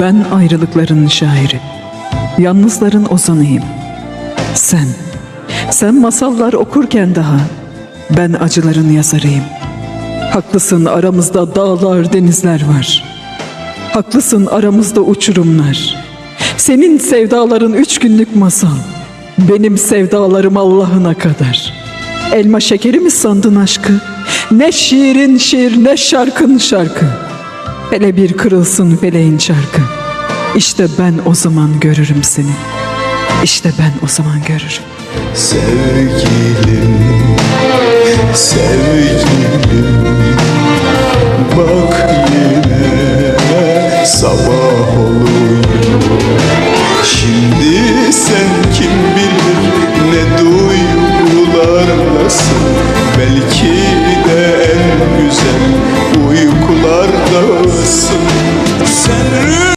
Ben ayrılıkların şairi, yalnızların ozanıyım. Sen, sen masallar okurken daha ben acıların yazarıyım. Haklısın aramızda dağlar, denizler var. Haklısın aramızda uçurumlar. Senin sevdaların üç günlük masal. Benim sevdalarım Allah'ına kadar. Elma şekeri mi sandın aşkı? Ne şiirin şiir ne şarkın şarkı. Hele bir kırılsın feleğin çarkı. İşte ben o zaman görürüm seni. İşte ben o zaman görürüm. Sevgilim, sevgilim Bak yine sabah oluyor Şimdi sen kim bilir ne duygularlasın Belki